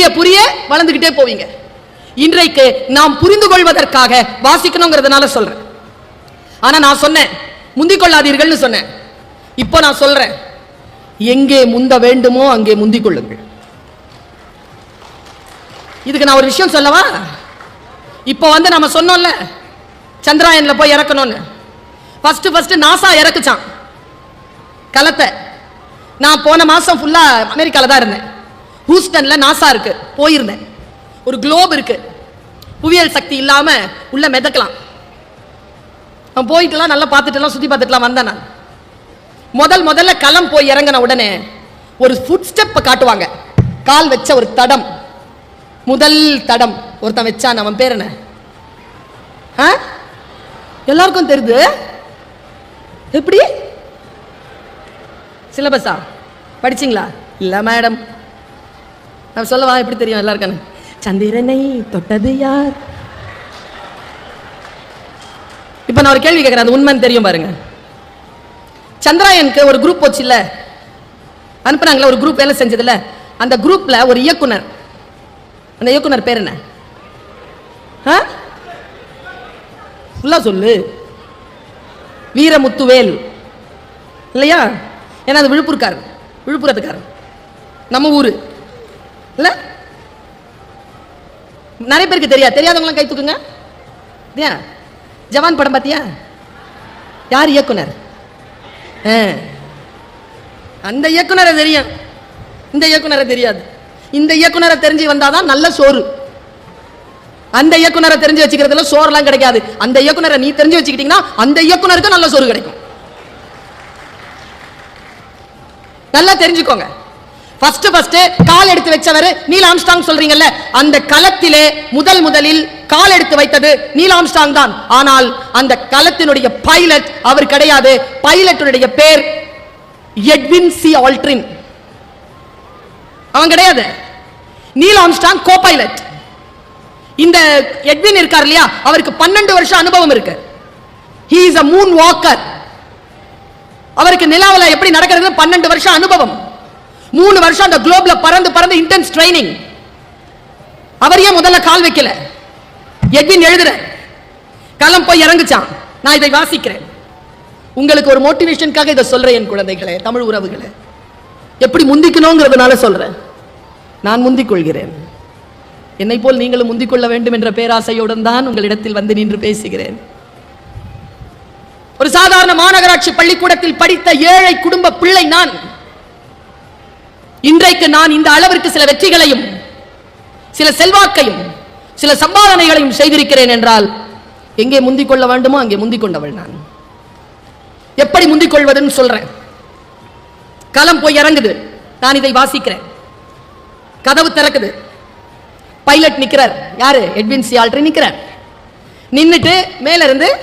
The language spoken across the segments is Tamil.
புரிய புரிய வளர்ந்துகிட்டே போவீங்க. இன்றைக்கு நாம் புரிந்து கொள்வதற்காக வாசிக்கணுங்கிறதுனால சொல்றேன். ஆனா நான் சொன்னேன் முந்திக் கொள்ளாதீர்கள்னு சொன்னேன். இப்போ நான் சொல்றேன் எங்கே முந்த வேண்டுமோ அங்கே முந்திக் கொள்ளுங்கள் இதுக்கு நான் ஒரு விஷயம் சொல்லவா? இப்போ வந்து நம்ம சொன்னோம்ல சந்திராயன்ல போய் இறக்கணும்னு. ஃபர்ஸ்ட் ஃபர்ஸ்ட் நாசா இறக்குச்சான் கலத்தை. நான் போன மாசம் ஃபுல்லா அமெரிக்கால தான் இருந்தேன். ஹூஸ்டன்ல நாசா இருக்கு. போயிருந்தேன். ஒரு குளோப் இருக்கு. புவியியல் சக்தி இல்லாம உள்ள மிதக்கலாம். நான் போயிட்டுலாம் நல்லா பார்த்துட்டுலாம் சுற்றி பார்த்துட்டுலாம் வந்தேன் நான். முதல் முதல்ல களம் போய் இறங்கின உடனே ஒரு ஃபுட் ஸ்டெப்பை காட்டுவாங்க. கால் வச்ச ஒரு தடம். முதல் தடம். ஒருத்தன் வச்சான் அவன் பேர் என்ன? ஆ? எல்லாருக்கும் தெரியுது எப்படி? சிலபஸா? படிச்சிங்களா? இல்லை மேடம் நான் சொல்லவா எப்படி தெரியும் எல்லாருக்கும் சந்திரனை தொட்டது யார்? இப்ப நான் ஒரு கேள்வி கேட்குறேன் அது உண்மைன்னு தெரியும் பாருங்க. சந்திராயனுக்கு ஒரு குரூப் போச்சுல்ல? அனுப்புனாங்களே ஒரு குரூப் வேலை செஞ்சதுல அந்த குரூப்ல ஒரு இயக்குனர். அந்த இயக்குனர் பேர் என்ன? ஆ? ஃபுல்லா சொல்லு. வீரமுத்துவேல். இல்லையா? ஏன்னா அது விழுப்புரக்கார் விழுப்புரத்துக்காரர். நம்ம ஊரு. இல்ல? நிறைய பேருக்கு தெரியாது தெரியாதவங்களாம் கை தூக்குங்க. ஜவான் படம் பார்த்தியா யார் இயக்குனர்? ஆ. அந்த இயக்குனரை தெரியும். இந்த இயக்குனரை தெரியாது. இந்த இயக்குனரை தெரிஞ்சு வந்தாதான் நல்ல சோறு. அந்த இயக்குனரை தெரிஞ்சு வச்சுக்கிறதுல சோறுலாம் கிடைக்காது. அந்த இயக்குனரை நீ தெரிஞ்சு வச்சுக்கிட்டீங்கன்னா அந்த இயக்குனருக்கு நல்ல சோறு கிடைக்கும். நல்லா தெரிஞ்சுக்கோங்க. ஃபர்ஸ்ட் ஃபர்ஸ்ட் கால் எடுத்து வச்சவர் நீல் ஆம்ஸ்டாங் சொல்றீங்கல்ல அந்த களத்திலே முதல் முதலில் கால் எடுத்து வைத்தது நீல் ஆம்ஸ்டாங் தான். ஆனால் அந்த களத்தினுடைய பைலட் அவர் கிடையாது. பைலட்டுடைய பேர் எட்வின் சி ஆல்ட்ரின் அவன் கிடையாது. நீல் ஆம்ஸ்டாங் கோ பைலட் இந்த எட்வின் இருக்கார் இல்லையா அவருக்கு பன்னெண்டு வருஷம் அனுபவம் இருக்கு. He is a moon walker அவருக்கு நிலாவில் எப்படி நடக்கிறது பன்னெண்டு வருஷம் அனுபவம். மூணு வருஷம் அந்த குளோப்ல பறந்து பறந்து இன்டென்ஸ் ட்ரைனிங் அவர் ஏன் முதல்ல கால் வைக்கல. எட்வின் எழுதுற. களம் போய் இறங்குச்சான் நான் இதை வாசிக்கிறேன். உங்களுக்கு ஒரு மோட்டிவேஷனுக்காக இதை சொல்றேன் என் குழந்தைகளே தமிழ் உறவுகளை. எப்படி முந்திக்கணுங்கிறதுனால சொல்றேன். நான் முந்திக் கொள்கிறேன் என்னை போல் நீங்களும் முந்திக் கொள்ள வேண்டும் என்ற பேராசையுடன் தான் உங்களிடத்தில் வந்து நின்று பேசுகிறேன். ஒரு சாதாரண மாநகராட்சி பள்ளிக்கூடத்தில் படித்த ஏழை குடும்ப பிள்ளை நான் இன்றைக்கு நான் இந்த அளவிற்கு சில வெற்றிகளையும் சில செல்வாக்கையும் சில சம்பாதனைகளையும் செய்திருக்கிறேன் என்றால் எங்கே முந்திக் கொள்ள வேண்டுமோ அங்கே முந்திக் கொண்டவள் நான். எப்படி முந்திக் கொள்வதுன்னு சொல்றேன். களம் போய் இறங்குது. நான் இதை வாசிக்கிறேன். கதவு திறக்குது. பைலட் நிக்கிறார். யாரு? Edwin C. ஆல்ட்ரி நிக்கிறார். நின்றுட்டு மேல இருந்து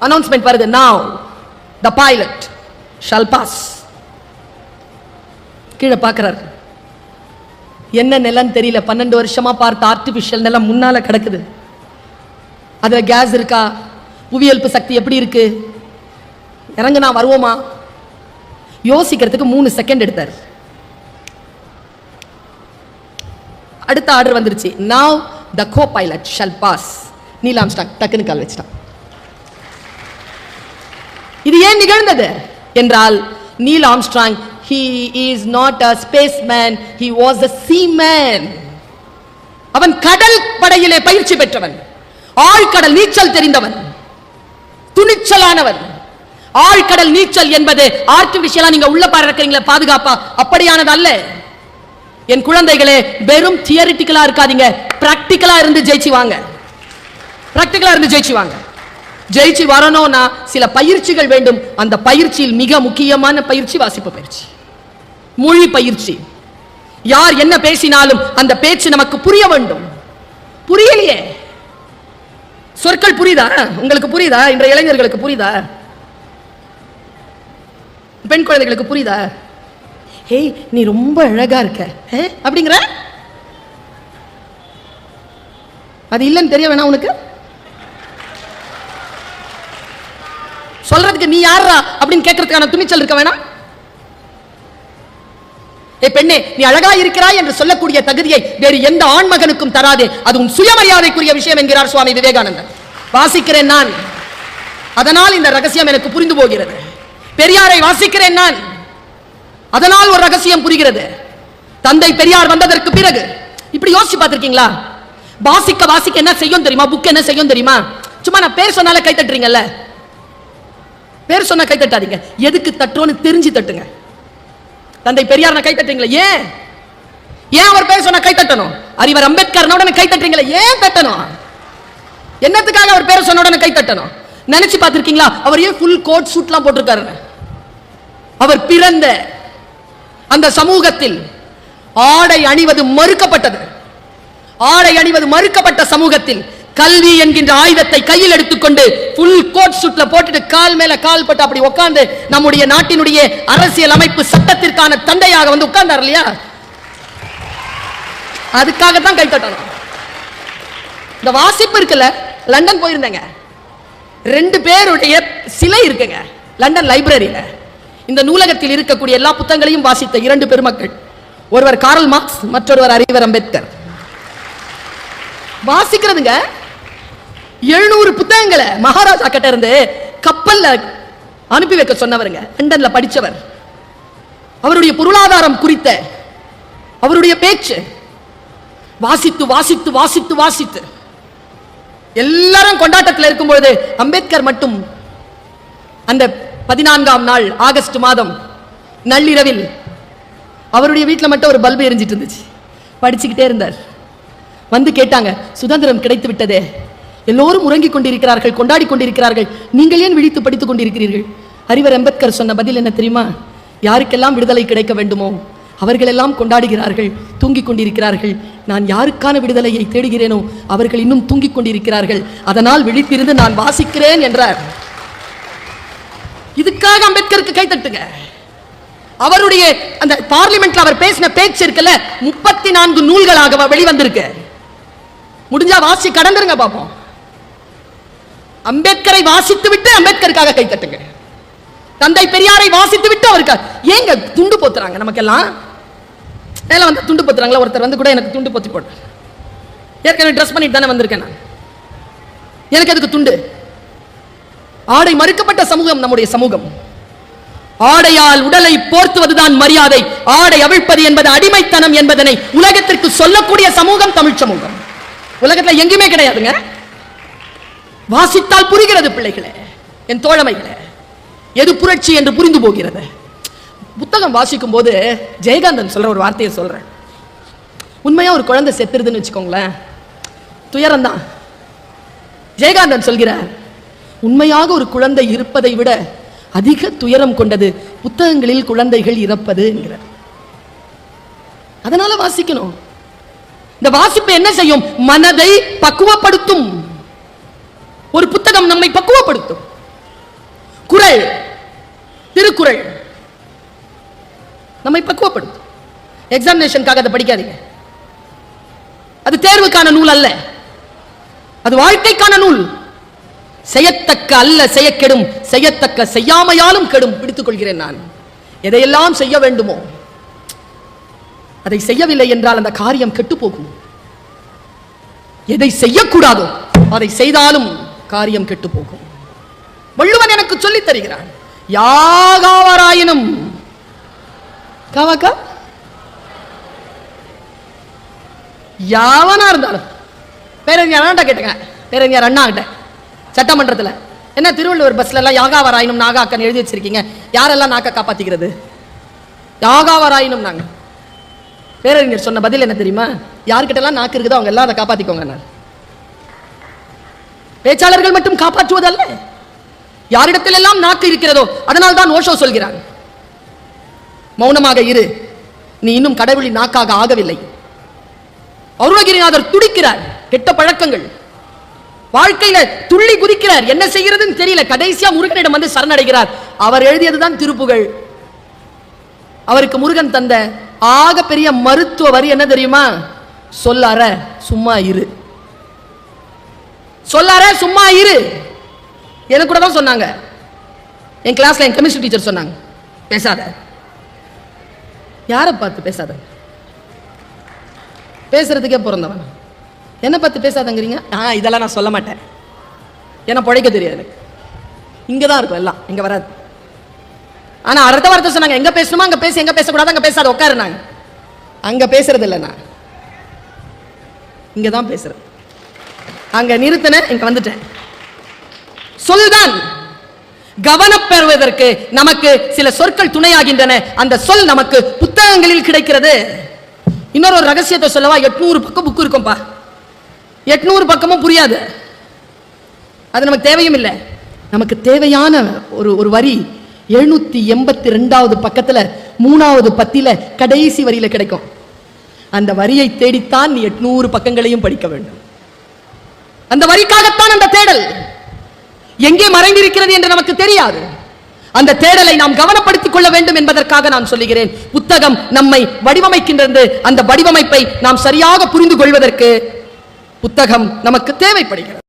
அனௌன்ஸ்மெண்ட் வருது. Now த பைலட் ஷல்பாஸ் கீழே பார்க்கறார். என்ன நிலம்னு தெரியல. பன்னெண்டு வருஷமாக பார்த்த ஆர்டிஃபிஷியல் நிலம் முன்னால் கிடக்குது. அதில் கேஸ் இருக்கா? புவியல்பு சக்தி எப்படி இருக்கு? இறங்குனா வருவோமா? யோசிக்கிறதுக்கு மூணு செகண்ட் எடுத்தார். அடுத்த ஆர்டர் வந்துருச்சு. Now the co pilot shall pass Neil Armstrong டக்குன்னு கால் வச்சிட்டான். இது ஏன் நிகழ்ந்தது? என்றால் Neil Armstrong he is not a spaceman. He was a seaman. அவன் கடல் படையிலே பயிற்சி பெற்றவன். ஆழ்கடல் நீச்சல் தெரிந்தவன். துணிச்சலானவன். ஆழ்கடல் நீச்சல் என்பது ஆர்டிபிஷியலா நீங்க உள்ள இருக்கிறீங்களே பாதுகாப்பா? அப்படியானது அல்ல. என் குழந்தைகளே வெறும் தியரிட்டிக்கலா இருக்காதீங்க. பிராக்டிக்கலா இருந்து ஜெயிச்சு வாங்க. பிராக்டிக்கலா இருந்து ஜெயிச்சு வாங்க. ஜெயிச்சு வரணும்னா சில பயிற்சிகள் வேண்டும். அந்த பயிற்சியில் மிக முக்கியமான பயிற்சி வாசிப்பு பயிற்சி. மொழி பயிற்சி. யார் என்ன பேசினாலும் அந்த பேச்சு நமக்கு புரிய வேண்டும். புரியலையே? சொற்கள் புரியுதா? உங்களுக்கு புரியுதா? இன்றைய இளைஞர்களுக்கு புரியுதா? பெண் குழந்தைகளுக்கு புரியுதா? ஹேய் நீ ரொம்ப அழகா இருக்க. அப்படிங்கிற? அது இல்லைன்னு தெரிய வேணாம் உனக்கு? சொல்றதுக்கு நீ யாரா அப்படின்னு கேட்கறதுக்கான துணிச்சல் இருக்க வேணாம். பெண்ணே நீ அழகா இருக்கிறாய் என்று சொல்லக்கூடிய தகுதியை வேறு எந்த ஆண்மகனுக்கும் தராதே. அது உன் சுயமரியாதைக்குரிய விஷயம் என்கிறார் சுவாமி விவேகானந்தர். வாசிக்கிறேன் நான். அதனால் இந்த ரகசியம் எனக்கு புரிந்து போகிறது. பெரியாரை வாசிக்கிறேன் நான். அதனால் ஒரு ரகசியம் புரிகிறது. தந்தை பெரியார் வந்ததற்கு பிறகு. இப்படி யோசிச்சு பார்த்திருக்கீங்களா? வாசிக்க வாசிக்க என்ன செய்யும் தெரியுமா? புக் என்ன செய்யும் தெரியுமா? சும்மா நான் பேர் சொன்னால கை தட்டுறீங்கல்ல? பேர் சொன்னா கை தட்டாதீங்க. எதுக்கு தட்டுறோன்னு தெரிஞ்சு தட்டுங்க. தந்தை பெரியார் கை தட்டுறீங்களா ஏன்? ஏன் அவர் பேர் சொன்ன கை தட்டணும் அறிவர் அம்பேத்கர் உடனே கை தட்டுறீங்களா ஏன் தட்டணும்? என்னத்துக்காக அவர் பேரை சொன்ன உடனே கை தட்டணும் நினைச்சு பார்த்திருக்கீங்களா? அவர் ஏன் ஃபுல் கோட் சூட்லாம் போட்டிருக்காரு? அவர் பிறந்த அந்த சமூகத்தில் ஆடை அணிவது மறுக்கப்பட்டது. ஆடை அணிவது மறுக்கப்பட்ட சமூகத்தில் கல்வி என்கின்ற ஆயுதத்தை கையில் எடுத்துக்கொண்டு ஃபுல் கோட் சுட்ல போட்டுட்டு கால் மேல கால் பட்டு அப்படி உட்கார்ந்து நம்முடைய நாட்டினுடைய அரசியல் அமைப்பு சட்டத்திற்கான தந்தையாக வந்து உட்கார்ந்தார் இல்லையா? அதுக்காக தான் கை தட்டணும். இந்த வாசிப்பு இருக்குல்ல லண்டன் போயிருந்தேங்க. ரெண்டு பேருடைய சிலை இருக்குங்க லண்டன் லைப்ரரியில. இந்த நூலகத்தில் இருக்கக்கூடிய எல்லா புத்தகங்களையும் வாசித்த இரண்டு பெருமக்கள். ஒருவர் காரல் மார்க்ஸ் மற்றொருவர் அறிவர் அம்பேத்கர். வாசிக்கிறதுங்க எழுநூறு புத்தகங்களை மகாராஜா கிட்ட இருந்து கப்பல்ல அனுப்பி வைக்க சொன்னவருங்க. லண்டன்ல படிச்சவர். அவருடைய பொருளாதாரம் குறித்த அவருடைய பேச்சு. வாசித்து வாசித்து வாசித்து வாசித்து. எல்லாரும் கொண்டாட்டத்தில் இருக்கும் பொழுது அம்பேத்கர் மட்டும் அந்த பதினான்காம் நாள் ஆகஸ்ட் மாதம் நள்ளிரவில் அவருடைய வீட்டில் மட்டும் ஒரு பல்பு எரிஞ்சிட்டு இருந்துச்சு. படிச்சுக்கிட்டே இருந்தார். வந்து கேட்டாங்க சுதந்திரம் கிடைத்து விட்டதே. எல்லோரும் உறங்கிக் கொண்டிருக்கிறார்கள் கொண்டாடி கொண்டிருக்கிறார்கள். நீங்கள் ஏன் விழித்து படித்துக் கொண்டிருக்கிறீர்கள்? அறிவர் அம்பேத்கர் சொன்ன பதில் என்ன தெரியுமா? யாருக்கெல்லாம் விடுதலை கிடைக்க வேண்டுமோ அவர்களெல்லாம் கொண்டாடுகிறார்கள் தூங்கிக் கொண்டிருக்கிறார்கள். நான் யாருக்கான விடுதலையை தேடுகிறேனோ அவர்கள் இன்னும் தூங்கிக் கொண்டிருக்கிறார்கள். அதனால் விழித்திருந்து நான் வாசிக்கிறேன் என்றார். இதுக்காக அம்பேத்கருக்கு கைத்தட்டுங்க அவருடைய அந்த பார்லிமெண்ட்ல அவர் பேசின பேச்சு இருக்குல்ல முப்பத்தி நான்கு நூல்களாக வெளிவந்திருக்கு. முடிஞ்சா வாசி கடந்துருங்க பாப்போம். அம்பேத்கரை வாசித்து விட்டு அம்பேத்கருக்காக கை தட்டுங்க தந்தை பெரியாரை வாசித்து விட்டு அவருக்கு ஏங்க துண்டு போத்துறாங்க நமக்கெல்லாம்? மேல வந்து துண்டு போத்துறாங்களா? ஒருத்தர் வந்து கூட எனக்கு துண்டு போத்தி போட்டு ஏற்கனவே ட்ரெஸ் பண்ணிட்டு தானே வந்திருக்கேன் நான். எனக்கு அதுக்கு துண்டு? ஆடை மறுக்கப்பட்ட சமூகம் நம்முடைய சமூகம். ஆடையால் உடலை போர்த்துவதுதான் மரியாதை. ஆடை அவிழ்ப்பது என்பது அடிமைத்தனம் என்பதனை உலகத்திற்கு சொல்லக்கூடிய சமூகம் தமிழ் சமூகம். உலகத்தில் எங்கேயுமே கிடையாதுங்க. வாசித்தால் புரிகிறது பிள்ளைகளே என் தோழமைகளே. எது புரட்சி என்று புரிந்து போகிறது? புத்தகம் வாசிக்கும் போது ஜெயகாந்தன் சொல்ற ஒரு வார்த்தையை சொல்றேன். உண்மையா ஒரு குழந்தை செத்துருதுன்னு வச்சுக்கோங்களேன். துயரம்தான். ஜெயகாந்தன் சொல்கிறார் உண்மையாக ஒரு குழந்தை இருப்பதை விட அதிக துயரம் கொண்டது புத்தகங்களில் குழந்தைகள் இறப்பது என்கிறார் அதனால வாசிக்கணும். இந்த வாசிப்பு என்ன செய்யும்? மனதை பக்குவப்படுத்தும். ஒரு புத்தகம் நம்மை பக்குவப்படுத்தும். குரல் திருக்குறள் நம்மை பக்குவப்படுத்தும். எக்ஸாமினேஷனுக்காக அதை படிக்காதீங்க. அது தேர்வுக்கான நூல் அல்ல. அது வாழ்க்கைக்கான நூல். செய்யத்தக்க அல்ல செய்ய கெடும். செய்யத்தக்க செய்யாமையாலும் கெடும் பிடித்துக் கொள்கிறேன் நான். எதையெல்லாம் செய்ய வேண்டுமோ அதை செய்யவில்லை என்றால் அந்த காரியம் கெட்டு போகும். எதை செய்யக்கூடாதோ அதை செய்தாலும் காரியம் கெட்டு போகும் வள்ளுவன் எனக்கு சொல்லித் தருகிறான் யாகாவராயினும் காவாக்கா யாவனா இருந்தாலும் பேரறிஞர் கேட்டுங்க பேரறிஞர் அண்ணா கிட்ட சட்டமன்றத்தில். என்ன திருவள்ளுவர் பஸ்ல எல்லாம் யாகாவராயினும் நாகாக்கன் எழுதி வச்சிருக்கீங்க யாரெல்லாம் நாக்க காப்பாத்திக்கிறது? யாகாவராயினும் நாங்க. பேரறிஞர் சொன்ன பதில் என்ன தெரியுமா? யார்கிட்ட எல்லாம் நாக்கு இருக்குதோ அவங்க எல்லாம் அதை காப்பாத்திக்கோங்க நான் பேச்சாளர்கள் மட்டும் காப்பாற்றுவதல்ல. யாரிடத்தில் எல்லாம் நாக்கு இருக்கிறதோ அதனால் தான் ஓஷோ சொல்கிறான் மௌனமாக இரு. நீ இன்னும் கடவுளின் நாக்காக ஆகவில்லை. அருணகிரிநாதர் துடிக்கிறார். கெட்ட பழக்கங்கள். வாழ்க்கையில துள்ளி குதிக்கிறார். என்ன செய்யறதுன்னு தெரியல. கடைசியா முருகனிடம் வந்து சரணடைகிறார். அவர் எழுதியதுதான் திருப்புகழ். அவருக்கு முருகன் தந்த ஆக பெரிய மருத்துவ வரி என்ன தெரியுமா? சொல்லார சும்மா இரு. சொல்லார சும்மா இரு. எனக்கு கூட தான் சொன்னாங்க. என் கிளாஸ்ல என் கெமிஸ்ட்ரி டீச்சர் சொன்னாங்க. பேசாத. யாரை பார்த்து பேசாத? பேசுறதுக்கே பிறந்தவன். என்ன பார்த்து பேசாதங்கிறீங்க? ஆ இதெல்லாம் நான் சொல்ல மாட்டேன். ஏன்னா பிழைக்க தெரியாது எனக்கு. இங்கே தான் இருக்கும் எல்லாம். இங்கே வராது. ஆனா அடுத்த வார்த்தை சொன்னாங்க எங்க பேசணுமா? அங்க பேசி. எங்க பேசக்கூடாது? அங்க பேசாத. உட்காருனாங்க. அங்க பேசுறது இல்லை நான். இங்க தான் பேசுறது. அங்க நிறுத்தின இங்க வந்துட்டேன். சொல்தான் கவனப்பெறுவதற்கு நமக்கு சில சொற்கள் துணையாகின்றன. அந்த சொல் நமக்கு புத்தகங்களில் கிடைக்கிறது. இன்னொரு ஒரு ரகசியத்தை சொல்லவா? எட்நூறு பக்கம் புக்கு இருக்கும்பா எட்நூறு பக்கமும் புரியாது. அது நமக்கு தேவையும் இல்லை. நமக்கு தேவையான ஒரு ஒரு வரி எழுநூத்தி எண்பத்தி ரெண்டாவது பக்கத்துல மூணாவது பத்தில கடைசி வரியில கிடைக்கும். அந்த வரியை தேடித்தான் நீ எட்நூறு பக்கங்களையும் படிக்க வேண்டும். அந்த வரிக்காகத்தான் அந்த தேடல். எங்கே மறைந்திருக்கிறது என்று நமக்கு தெரியாது. அந்த தேடலை நாம் கவனப்படுத்திக் கொள்ள வேண்டும் என்பதற்காக நான் சொல்லுகிறேன். புத்தகம் நம்மை வடிவமைக்கின்றது. அந்த வடிவமைப்பை நாம் சரியாக புரிந்து கொள்வதற்கு புத்தகம் நமக்கு தேவைப்படுகிறது.